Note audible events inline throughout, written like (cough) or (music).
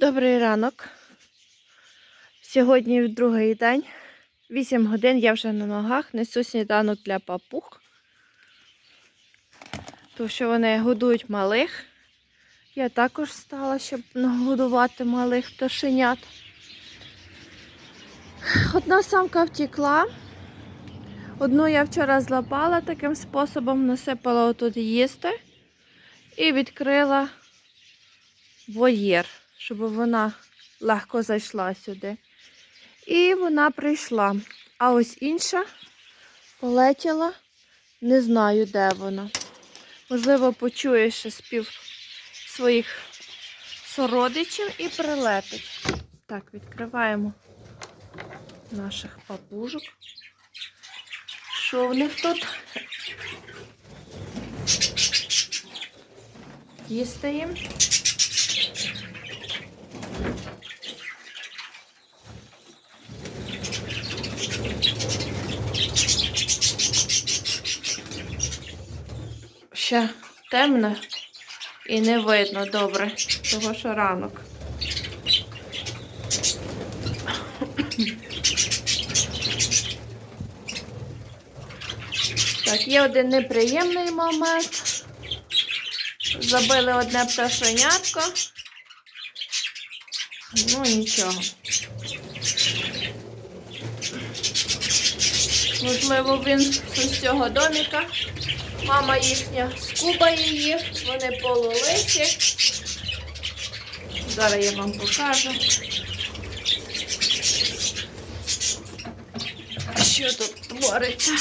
Добрий ранок. Сьогодні другий день. 8 годин я вже на ногах. Несу сніданок для папуг. Тому що вони годують малих. Я також встала, щоб нагодувати малих пташенят. Одна самка втекла. Одну я вчора злапала таким способом, насипала отут їсти і відкрила вольєр, щоб вона легко зайшла сюди. І вона прийшла. А ось інша полетіла, не знаю, де вона. Можливо, почує ще спів своїх сородичів і прилетить. Так, відкриваємо наших папужок. Що в них тут? Їсти їм. Ще темно і не видно добре, того що ранок. Так, є один неприємний момент. Забили одне пташенятко. Ну, нічого. Можливо, він з цього доміка. Мама їхня скубає їх, вони полулиті. Зараз я вам покажу. Що тут твориться?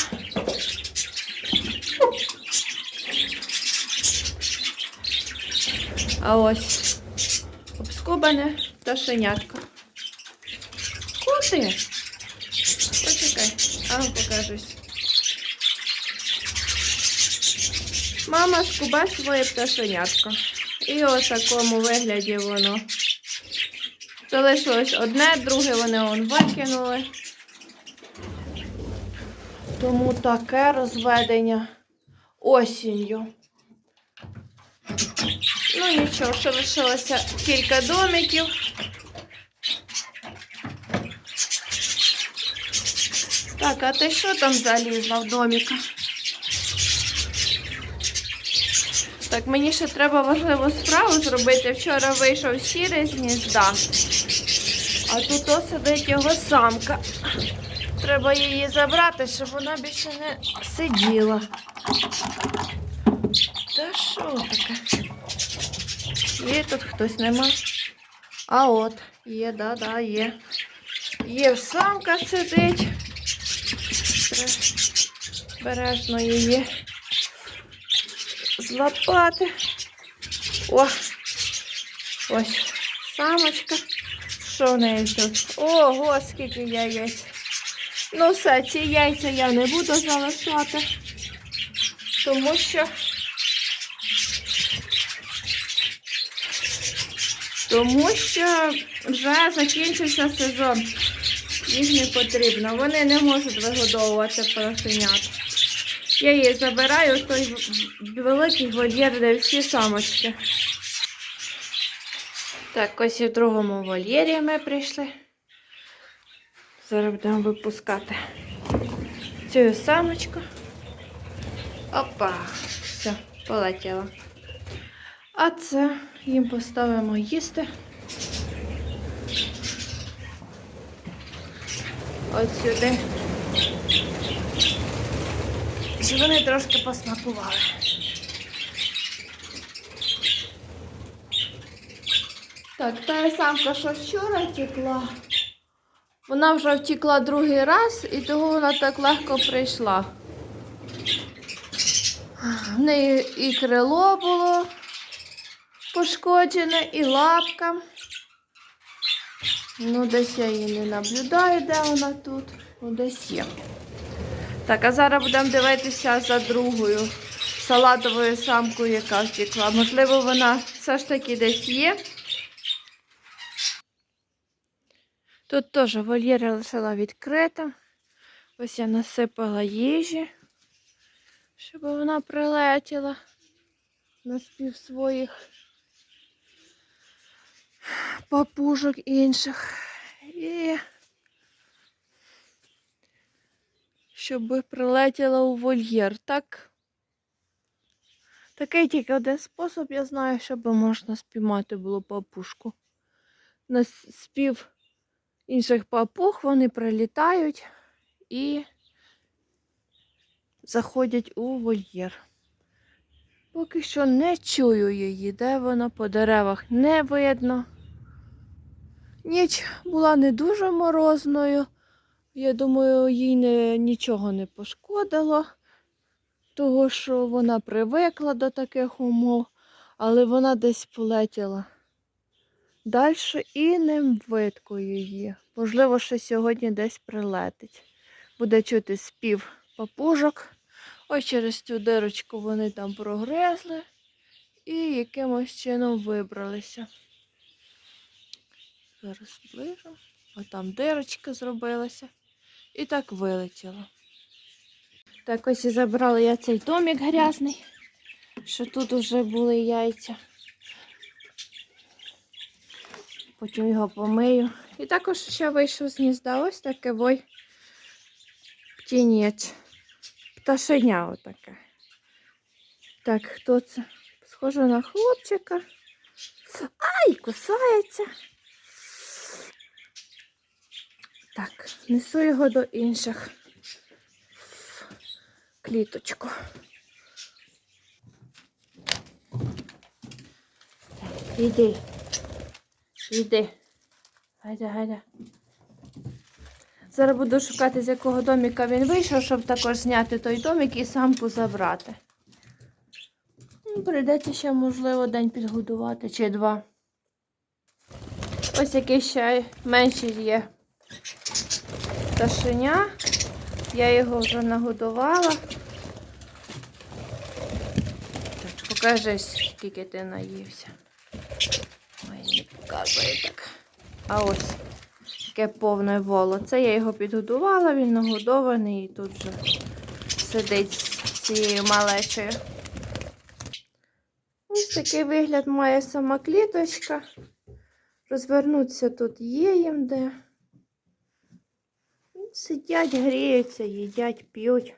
А ось обскубане пташенятко. Куди? Почекай, а ну покажусь. Мама скуба своє пташенятко. І ось такому вигляді воно. Залишилось одне, друге вони он викинули. Тому таке розведення осінню. Ну нічого, ще лишилося кілька домиків. Так, а ти що там залізла в доміка? Так, мені ще треба важливу справу зробити. Вчора вийшов сірий з гнізда, а тут ось сидить його самка. Треба її забрати, щоб вона більше не сиділа. Та що таке? Є тут хтось нема. А от, є, да-да, є. Є самка сидить. Бережно її злапати. О! Ось самочка. Що в неї тут? Ого, скільки яєць. Ну все, ці яйця я не буду залишати, тому що тому що вже закінчився сезон. Їх не потрібно. Вони не можуть вигодовувати поросенят. Я її забираю той великий вольєр, де всі самочки. Так, ось і в другому вольєрі ми прийшли. Зараз будемо випускати цю самочку. Опа, все, полетіла. А це їм поставимо їсти. Ось сюди. Щоб вони трошки посмакували. Так, та самка, що вчора втекла, вона вже втекла другий раз і того вона так легко прийшла. В неї і крило було пошкоджене, і лапка. Ну, десь я її не наблюдаю, де вона тут. Ну, десь є. Так, а зараз будемо дивитися за другою салатовою самкою, яка втекла. Можливо, вона все ж таки десь є. Тут теж вольєр лишила відкритим. Ось я насипала їжі, щоб вона прилетіла на спів своїх папужок інших. І щоб прилетіла у вольєр. Так. Такий тільки один спосіб, я знаю, щоб можна спіймати було папушку. На спів інших папуг вони прилітають і заходять у вольєр. Поки що не чую її, де вона по деревах не видно. Ніч була не дуже морозною. Я думаю, їй не, нічого не пошкодило, того що вона привикла до таких умов, але вона десь полетіла далі і не видко її. Можливо, ще сьогодні десь прилетить. Буде чути спів папужок. Ось через цю дирочку вони там прогризли і якимось чином вибралися. Зараз ближу. А там дирочка зробилася. І так вилетіло. Так ось і забрала я цей домик грязний, що тут вже були яйця. Потім його помию. І також ще вийшов з гнізда ось таке вой птінець. Пташеня отаке. Так, хто це? Схоже на хлопчика. Ай, кусається. Так, несу його до інших в кліточку. Так, іди. Іди. Гайда, гайда. Зараз буду шукати, з якого доміка він вийшов, щоб також зняти той домик і самку забрати. Ну, Прийдеться ще, можливо, день підгодувати чи два. Ось який ще менший є пташеня. Я його вже нагодувала. Так, покажи, скільки ти наївся. Ой, не показує так. А ось таке повне воло. Це я його підгодувала, він нагодований і тут вже сидить з цією малечою. Ось такий вигляд має сама кліточка. Розвернутися тут є їм де. Сидять, гріються, їдять, п'ють.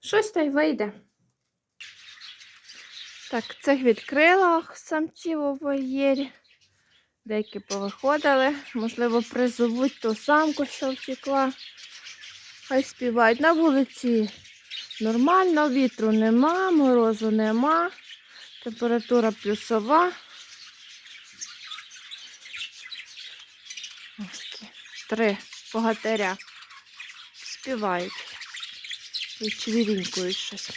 Щось та й вийде. Так, цих відкрила самців у вольєрі. Деякі повиходили. Можливо, призовуть ту самку, що втекла. Хай співають. На вулиці нормально, вітру нема, морозу нема. Температура плюсова. Ось такі три богатиря співають і чвірінькують щось.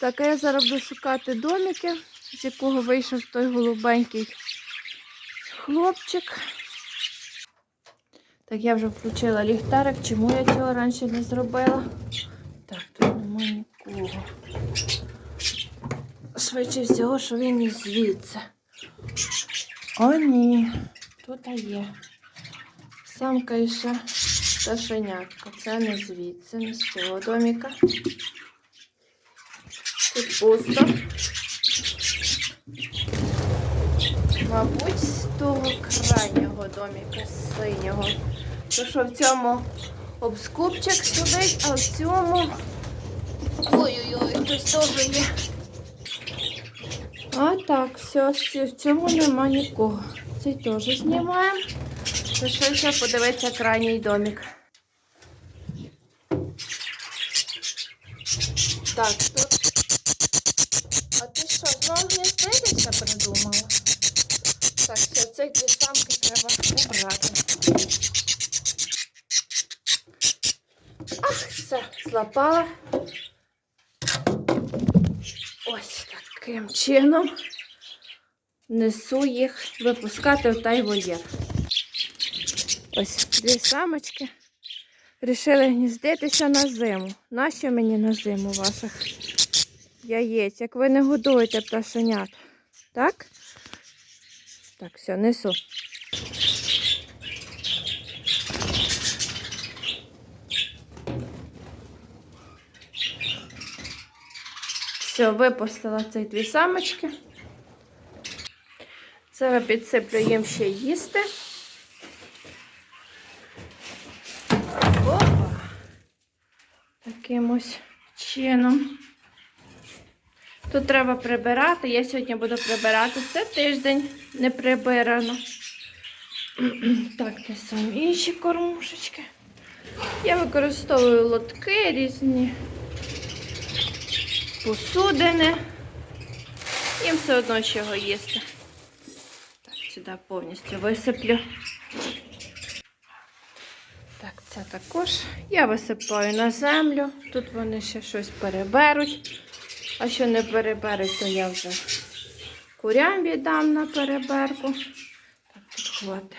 Так, а я зараз буду шукати домики, з якого вийшов той голубенький хлопчик. Так, я вже включила ліхтарик, чому я цього раніше не зробила? Так, тут немає нікого. Швидше всього, що він із звідси. О, ні, тут є. Самка і пташенятка. Це не звідси, не з цього доміка. Тут пусто. Мабуть, з того крайнього доміка синього. То що в цьому обскупчик сидить, а в цьому. Ой-ой-ой, хтось теж є. А так, все, в цьому нема нікого. Цей теж знімаємо. Лишився подивитися крайній домик. Так, тут. А ти що, знову гніздитися придумала? Так, все, цих дві самки треба убрати. Ах, все, злапала. Ось таким чином несу їх випускати в той вольєр. Ось дві самочки. Рішили гніздитися на зиму. Нащо мені на зиму ваших яєць? Як ви не годуєте пташенят? Так? Так, все, несу. Все, випустила цих дві самочки. Зараз підсиплю їм ще їсти. Опа. Таким ось чином. Тут треба прибирати. Я сьогодні буду прибирати. Це тиждень не прибирано. (clears throat) Так, де сам інші кормушечки. Я використовую лотки різні посудини. Їм все одно чого їсти. Так, сюди повністю висиплю. Це також я висипаю на землю. Тут вони ще щось переберуть. А що не переберуть, то я вже курям віддам на переберку. Так, тут хватить.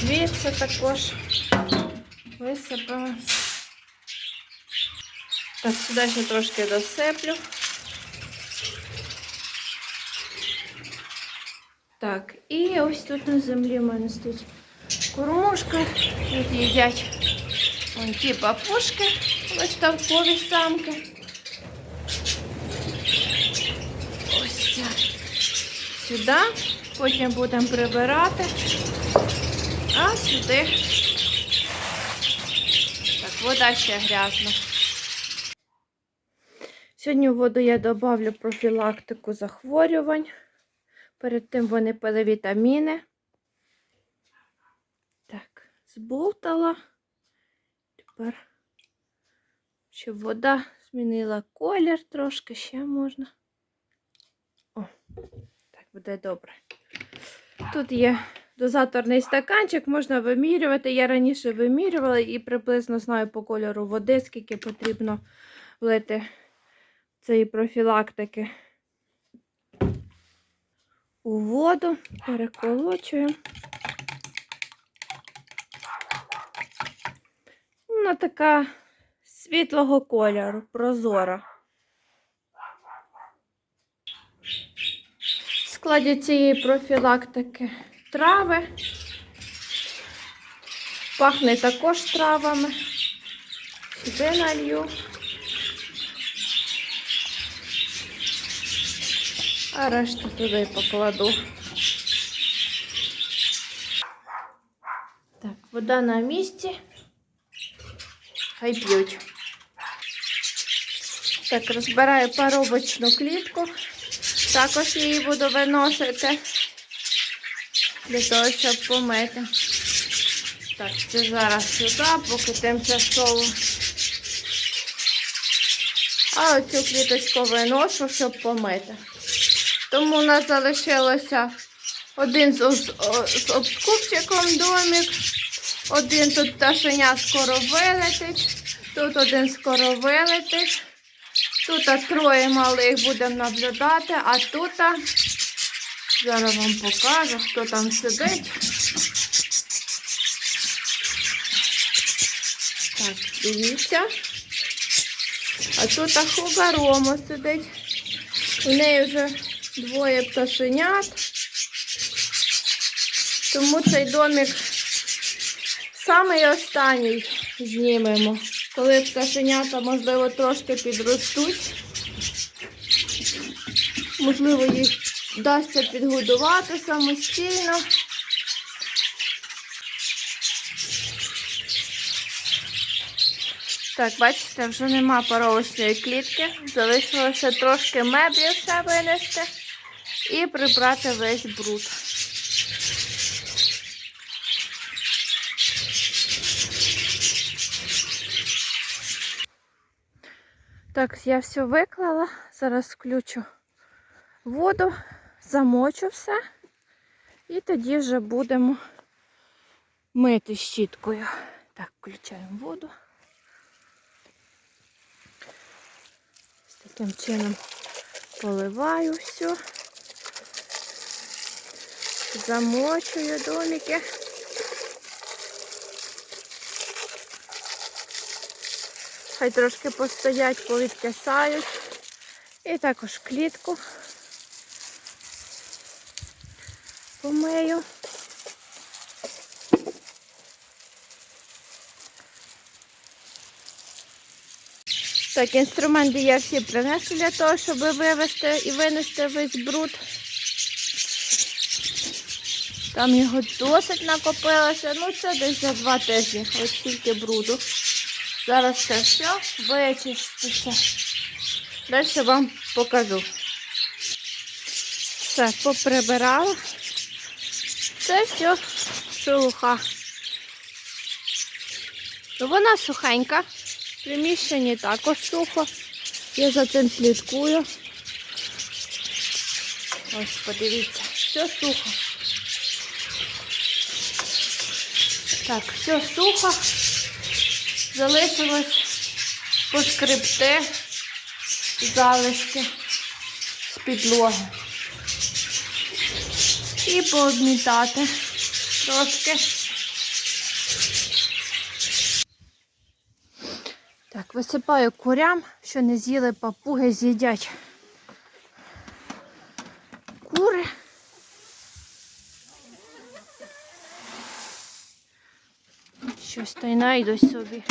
Звідси також висипала. Так, сюди ще трошки досиплю. Так, і ось тут на землі в мене стоїть кормушка. Тут їдять вон ті папушки, виставкові самки. Ось це. Сюди. Потім будемо прибирати. А сюди. Так, вода ще грязна. Сьогодні в воду я додавлю профілактику захворювань. Перед тим вони пили вітаміни. Так, збовтала. Тепер, щоб вода змінила колір трошки, ще можна. О, так буде добре. Тут є дозаторний стаканчик, можна вимірювати. Я раніше вимірювала і приблизно знаю по кольору води, скільки потрібно влити цієї профілактики у воду, переколочуємо. Вона така світлого кольору, прозора. В складі цієї профілактики трави. Пахне також травами. Сюди налью. А решту туди покладу. Так, вода на місці. Хай п'ють. Так, розбираю паровочну клітку. Також її буду виносити для того, щоб помити. Так, це зараз сюди, поки тимчасово. А оцю кліточку виношу, щоб помити. Тому у нас залишилося один з, о- з обскупчиком домик, один тут пташеня скоро вилетить, тут один скоро вилетить, тут троє малих будемо наблюдати, а тут зараз вам покажу, хто там сидить. Так, дивіться. А тут а, сидить. У неї вже двоє пташенят. Тому цей домик самий останній знімемо. Коли пташенята, можливо, трошки підростуть. Можливо, їх вдасться підгодувати самостійно. Так, бачите, вже нема паровочної клітки. Залишилося трошки меблів ще винести і прибрати весь бруд. Так, я все виклала. Зараз включу воду, замочу все. І тоді вже будемо мити щіткою. Так, включаємо воду. Таким чином поливаю все. Замочую домики. Хай трошки постоять, повідкисають. І також клітку помию. Так, інструменти я всі принесла для того, щоб вивезти і винести весь бруд. Там його досить накопилося. Ну, це десь за два тижні. Ось стільки бруду. Зараз це все вичиститься. Далі вам покажу. Все, поприбирала. Це все шелуха. Вона сухенька. В приміщенні також сухо. Я за цим слідкую. Ось, подивіться, все сухо. Так, все сухо. Залишилось поскребти залишки з підлоги. І пообмітати трошки. Так, висипаю курям, що не з'їли папуги, з'їдять кури. Щось та й найду собі.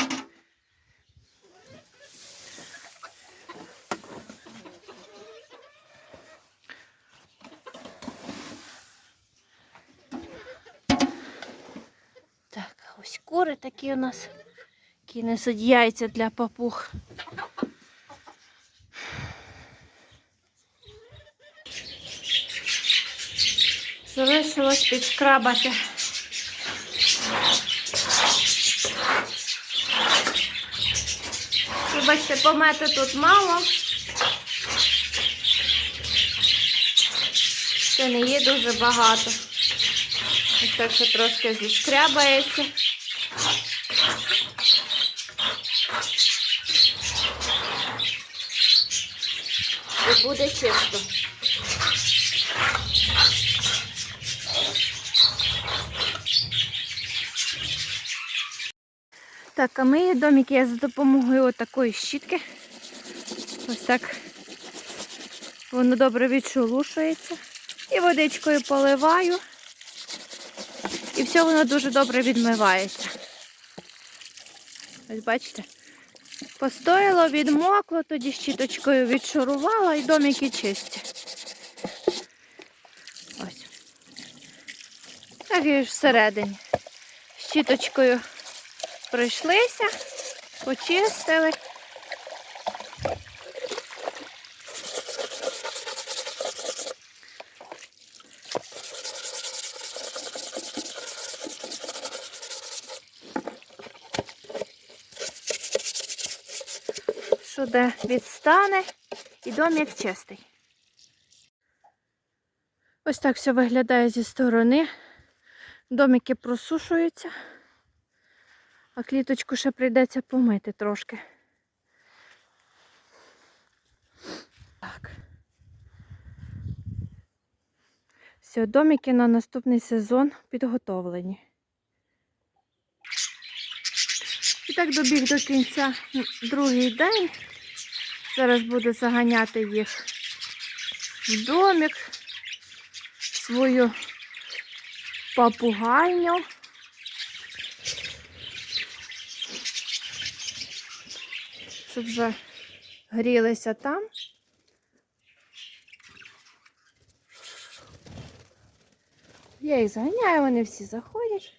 Так, ось кури такі у нас, які несуть яйця для папуг. Залишилось підшкрабати. Вибачте, помети тут мало. Це не є дуже багато. Ось що трошки зіскрябається. І буде чисто. Так, а мої домики я за допомогою отакої щітки. Ось так воно добре відшелушується. І водичкою поливаю. І все воно дуже добре відмивається. Ось бачите? Постояло, відмокло, тоді щіточкою відшурувала і домики чисті. Ось. Так і ж всередині. Щіточкою пройшлися, почистили. Що де відстане і домик чистий. Ось так все виглядає зі сторони. Домики просушуються. А кліточку ще прийдеться помити трошки. Так. Все, домики на наступний сезон підготовлені. І так добіг до кінця другий день. Зараз буду заганяти їх в домик, свою папугайню. Вже грілися там. Я їх заганяю, вони всі заходять.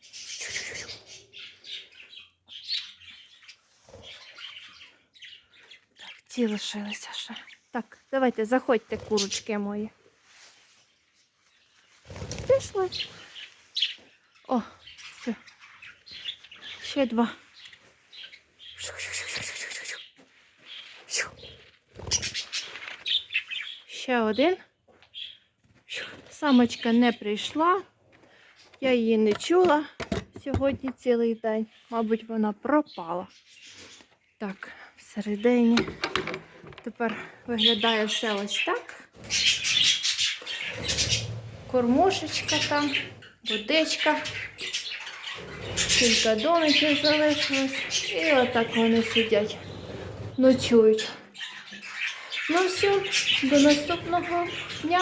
Так, ті лишилися ще. Так, давайте заходьте, курочки мої. Пішли. О, все. Ще два. Ще один. Самочка не прийшла. Я її не чула сьогодні цілий день. Мабуть, вона пропала. Так, всередині. Тепер виглядає все ось так. Кормушечка там, водичка. Кілька домиків залишилось. І отак вони сидять, ночують. Ну все, до наступного дня.